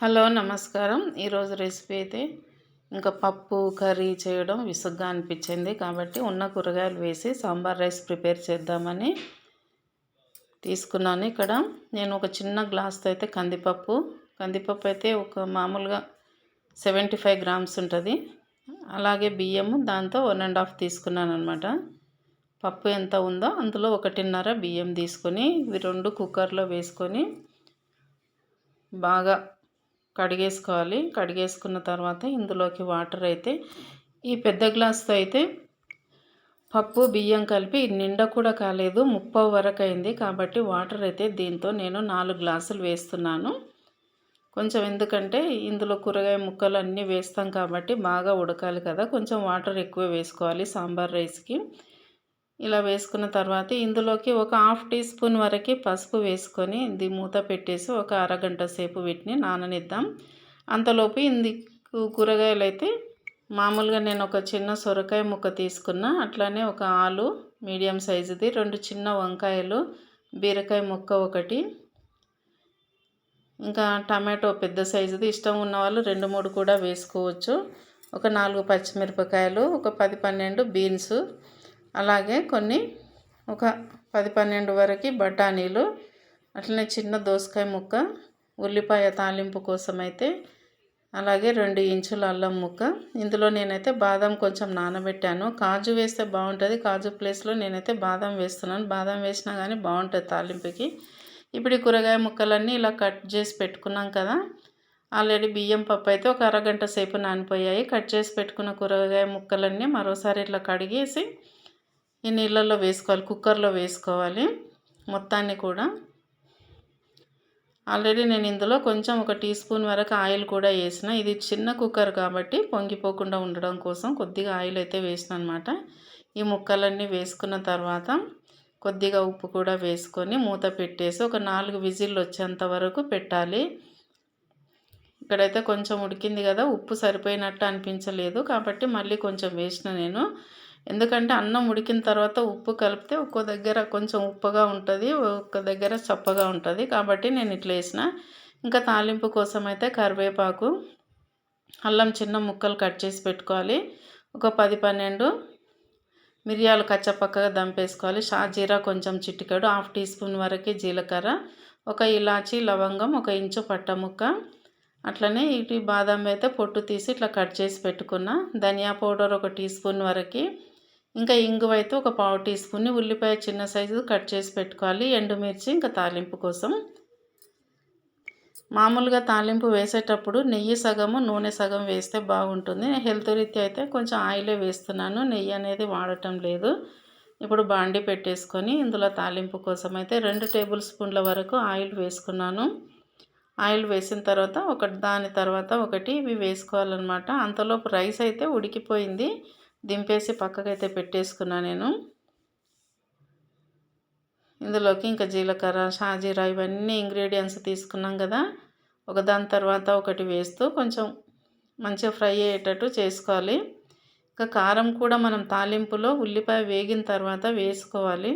Hello నమస్కారం. ఈరోజు recipe అయితే ఇంకా పప్పు కర్రీ చేయడం విసుగ్గా అనిపించింది. కాబట్టి ఉన్న కూరగాయలు వేసి సాంబార్ రైస్ ప్రిపేర్ చేద్దామని తీసుకున్నాను ఇక్కడ. నేను ఒక చిన్న గ్లాస్తో అయితే కందిపప్పు కందిపప్పు అయితే ఒక మామూలుగా సెవెంటీ ఫైవ్ గ్రామ్స్ ఉంటుంది. అలాగే బియ్యము దాంతో వన్ అండ్ హాఫ్ తీసుకున్నాను అనమాట పప్పు ఎంత ఉందో అందులో ఒకటిన్నర బియ్యం తీసుకొని ఇవి రెండు కుక్కర్లో వేసుకొని బాగా కడిగేసుకోవాలి. కడిగేసుకున్న తర్వాత ఇందులోకి వాటర్ అయితే ఈ పెద్ద గ్లాస్తో అయితే పప్పు బియ్యం కలిపి నిండా కూడా కాలేదు. ముప్పై వరకు అయింది. కాబట్టి వాటర్ అయితే దీంతో నేను నాలుగు గ్లాసులు వేస్తున్నాను. కొంచెం ఎందుకంటే ఇందులో కూరగాయ ముక్కలు అన్నీ వేస్తాం కాబట్టి బాగా ఉడకాలి కదా. కొంచెం వాటర్ ఎక్కువ వేసుకోవాలి సాంబార్ రైస్కి. ఇలా వేసుకున్న తర్వాత ఇందులోకి ఒక హాఫ్ టీ స్పూన్ వరకు పసుపు వేసుకొని ఇది మూత పెట్టేసి ఒక అరగంట సేపు వీటిని నాననిద్దాం. అంతలోపు ఇంది కూరగాయలు అయితే మామూలుగా నేను ఒక చిన్న సొరకాయ ముక్క తీసుకున్న అట్లానే ఒక ఆలు మీడియం సైజుది రెండు చిన్న వంకాయలు బీరకాయ ముక్క ఒకటి ఇంకా టమాటో పెద్ద సైజుది ఇష్టం ఉన్న వాళ్ళు రెండు మూడు కూడా వేసుకోవచ్చు. ఒక నాలుగు పచ్చిమిరపకాయలు ఒక పది పన్నెండు బీన్స్ అలాగే కొన్ని ఒక పది పన్నెండు వరకు బఠానీలు అట్లనే చిన్న దోసకాయ ముక్క ఉల్లిపాయ తాలింపు కోసం అయితే అలాగే రెండు ఇంచుల అల్లం ముక్క. ఇందులో నేనైతే బాదం కొంచెం నానబెట్టాను. కాజు వేస్తే బాగుంటుంది. కాజు ప్లేస్లో నేనైతే బాదం వేస్తున్నాను. బాదం వేసినా కానీ బాగుంటుంది తాలింపుకి. ఇప్పుడు ఈ కూరగాయ ముక్కలన్నీ ఇలా కట్ చేసి పెట్టుకున్నాం కదా ఆల్రెడీ బియ్యం పప్పు అయితే ఒక అరగంట సేపు నానిపోయాయి. కట్ చేసి పెట్టుకున్న కూరగాయ ముక్కలన్నీ మరోసారి ఇట్లా కడిగేసి ఈ నీళ్ళల్లో వేసుకోవాలి కుక్కర్లో వేసుకోవాలి మొత్తాన్ని కూడా. ఆల్రెడీ నేను ఇందులో కొంచెం ఒక టీ స్పూన్ వరకు ఆయిల్ కూడా వేసిన. ఇది చిన్న కుక్కర్ కాబట్టి పొంగిపోకుండా ఉండడం కోసం కొద్దిగా ఆయిల్ అయితే వేసిన అనమాట ఈ ముక్కలన్నీ వేసుకున్న తర్వాత కొద్దిగా ఉప్పు కూడా వేసుకొని మూత పెట్టేసి ఒక నాలుగు విజిల్లు వచ్చేంత వరకు పెట్టాలి. ఇక్కడైతే కొంచెం ఉడికింది కదా ఉప్పు సరిపోయినట్టు అనిపించలేదు కాబట్టి మళ్ళీ కొంచెం వేసిన నేను. ఎందుకంటే అన్నం ఉడికిన తర్వాత ఉప్పు కలిపితే ఒక్కో దగ్గర కొంచెం ఉప్పుగా ఉంటుంది ఒక్క దగ్గర చప్పగా ఉంటుంది. కాబట్టి నేను ఇట్లా వేసిన. ఇంకా తాలింపు కోసం అయితే కరివేపాకు అల్లం చిన్న ముక్కలు కట్ చేసి పెట్టుకోవాలి. ఒక పది పన్నెండు మిరియాలు కచ్చపక్కగా దంపేసుకోవాలి. షాజీరా కొంచెం చిటికడు హాఫ్ టీ స్పూన్ వరకు జీలకర్ర ఒక ఇలాచి లవంగం ఒక ఇంచు పట్ట ముక్క. అట్లనే ఇటు బాదం అయితే పొట్టు తీసి ఇట్లా కట్ చేసి పెట్టుకున్న. ధనియా పౌడర్ ఒక టీ స్పూన్ వరకు ఇంకా ఇంగువ అయితే ఒక పావు టీ స్పూన్ ఉల్లిపాయ చిన్న సైజు కట్ చేసి పెట్టుకోవాలి. ఎండుమిర్చి ఇంకా తాలింపు కోసం. మామూలుగా తాలింపు వేసేటప్పుడు నెయ్యి సగము నూనె సగం వేస్తే బాగుంటుంది. హెల్త్ రీత్యా అయితే కొంచెం ఆయిలే వేస్తున్నాను. నెయ్యి అనేది వాడటం లేదు. ఇప్పుడు బాండి పెట్టేసుకొని ఇందులో తాలింపు కోసం అయితే రెండు టేబుల్ స్పూన్ల వరకు ఆయిల్ వేసుకున్నాను. ఆయిల్ వేసిన తర్వాత ఒకటి దాని తర్వాత ఒకటి ఇవి వేసుకోవాలన్నమాట. అంతలోపు రైస్ అయితే ఉడికిపోయింది. దింపేసి పక్కకైతే పెట్టేసుకున్నా నేను. ఇందులోకి ఇంకా జీలకర్ర షాజీరా ఇవన్నీ ఇంగ్రీడియంట్స్ తీసుకున్నాం కదా. ఒకదాని తర్వాత ఒకటి వేస్తూ కొంచెం మంచిగా ఫ్రై అయ్యేటట్టు చేసుకోవాలి. ఇంకా కారం కూడా మనం తాలింపులో ఉల్లిపాయ వేగిన తర్వాత వేసుకోవాలి.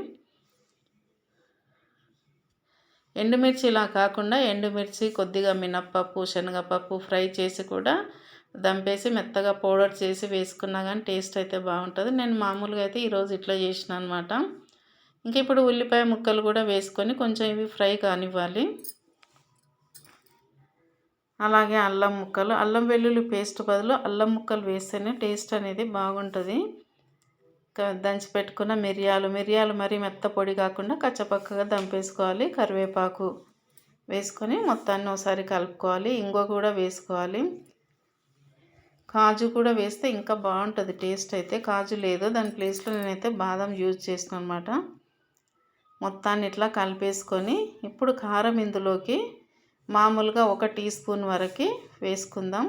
ఎండుమిర్చి ఇలా కాకుండా ఎండుమిర్చి కొద్దిగా మినప్పప్పు శనగపప్పు ఫ్రై చేసి కూడా దంపేసి మెత్తగా పౌడర్ చేసి వేసుకున్నా కానీ టేస్ట్ అయితే బాగుంటుంది. నేను మామూలుగా అయితే ఈరోజు ఇట్లా చేసిన అనమాట ఇంకా ఇప్పుడు ఉల్లిపాయ ముక్కలు కూడా వేసుకొని కొంచెం ఇవి ఫ్రై కానివ్వాలి. అలాగే అల్లం ముక్కలు అల్లం వెల్లుల్లి పేస్ట్ బదులు అల్లం ముక్కలు వేస్తేనే టేస్ట్ అనేది బాగుంటుంది. దంచి పెట్టుకున్న మిరియాలు మిరియాలు మరీ మెత్త పొడి కాకుండా కచ్చపక్కగా దంపేసుకోవాలి. కరివేపాకు వేసుకొని మొత్తాన్ని ఒకసారి కలుపుకోవాలి. ఇంగో కూడా వేసుకోవాలి. కాజు కూడా వేస్తే ఇంకా బాగుంటుంది టేస్ట్ అయితే. కాజు లేదు దాని ప్లేస్లో నేనైతే బాదం యూజ్ చేసిన అనమాట మొత్తాన్ని ఇట్లా కలిపేసుకొని ఇప్పుడు కారం ఇందులోకి మామూలుగా ఒక టీ స్పూన్ వరకు వేసుకుందాం.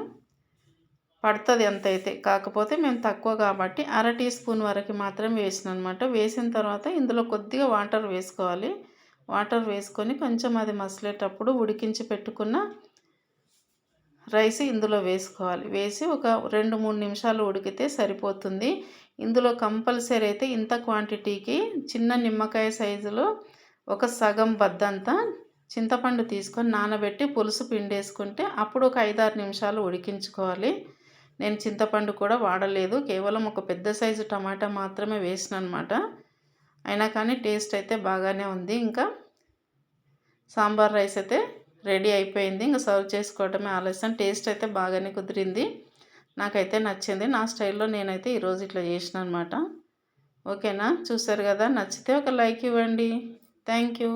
పడుతుంది ఎంత అయితే కాకపోతే మేము తక్కువ కాబట్టి అర టీ స్పూన్ వరకు మాత్రం వేసిన అనమాట వేసిన తర్వాత ఇందులో కొద్దిగా వాటర్ వేసుకోవాలి. వాటర్ వేసుకొని కొంచెం అది మసలేటప్పుడు ఉడికించి పెట్టుకున్న రైస్ ఇందులో వేసుకోవాలి. వేసి ఒక రెండు మూడు నిమిషాలు ఉడికితే సరిపోతుంది. ఇందులో కంపల్సరీ అయితే ఇంత క్వాంటిటీకి చిన్న నిమ్మకాయ సైజులో ఒక సగం బద్దంతా చింతపండు తీసుకొని నానబెట్టి పులుసు పిండేసుకుంటే అప్పుడు ఒక ఐదారు నిమిషాలు ఉడికించుకోవాలి. నేను చింతపండు కూడా వాడలేదు. కేవలం ఒక పెద్ద సైజు టమాటా మాత్రమే వేసిన అనమాట అయినా కానీ టేస్ట్ అయితే బాగానే ఉంది. ఇంకా సాంబార్ రైస్ అయితే రెడీ అయిపోయింది. ఇంకా సర్వ్ చేసుకోవటమే ఆలస్యం. టేస్ట్ అయితే బాగానే కుదిరింది. నాకైతే నచ్చింది. నా స్టైల్లో నేనైతే ఈరోజు ఇట్లా చేసిన అనమాట ఓకేనా? చూసారు కదా? నచ్చితే ఒక లైక్ ఇవ్వండి. Thank you.